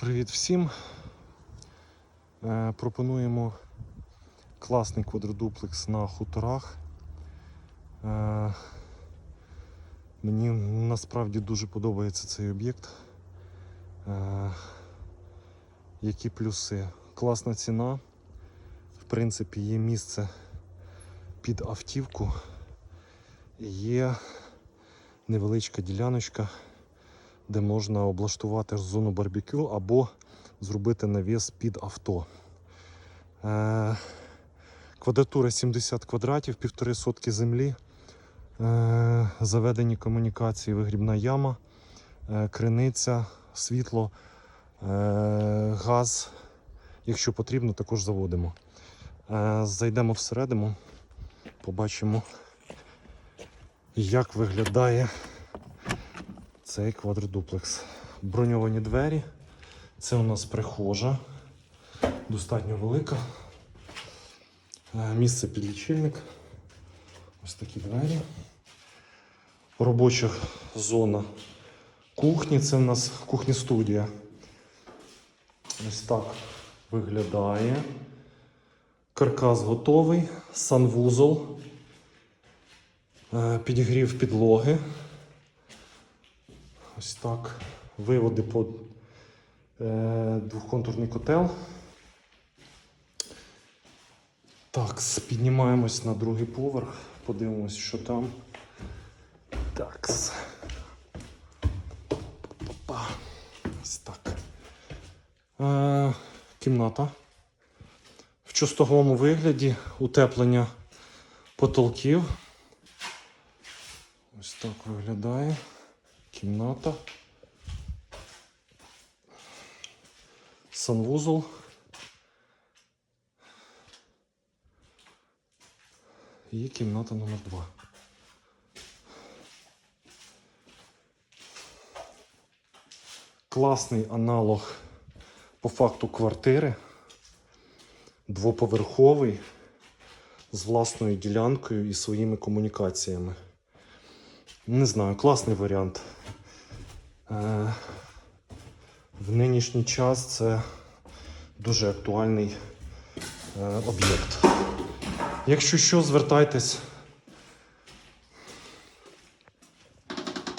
Привіт всім. Е, пропонуємо класний квадродуплекс на хуторах. Е, мені насправді дуже подобається цей об'єкт. Е, які плюси? Класна ціна. В принципі, є місце під автівку. Є невеличка діляночка де можна облаштувати зону барбекю або зробити навіс під авто. Е, квадратура 70 квадратів, півтори сотки землі, е, заведені комунікації, вигрібна яма, е, криниця, світло, е, газ. Якщо потрібно, також заводимо. Е, зайдемо всередину, побачимо, як виглядає цей квадродуплекс. Броньовані двері. Це у нас прихожа. Достатньо велика. Е, Місце під лічильник. Ось такі двері. Робоча зона кухні. Це у нас кухня-студія. Ось так виглядає. Каркас готовий, санвузол, Е, підігрів підлоги. Ось так. Виводи по е, двохконтурний котел. Так, піднімаємось на другий поверх, подивимось, що там. Так. Па-па. Ось так. Е, кімната. В чистовому вигляді утеплення потолків. Ось так виглядає кімната. Санвузол. І кімната номер 2. Класний аналог по факту квартири. Двоповерховий з власною ділянкою і своїми комунікаціями. Не знаю, класний варіант. Е, В нинішній час це дуже актуальний е, об'єкт. Якщо що, звертайтесь,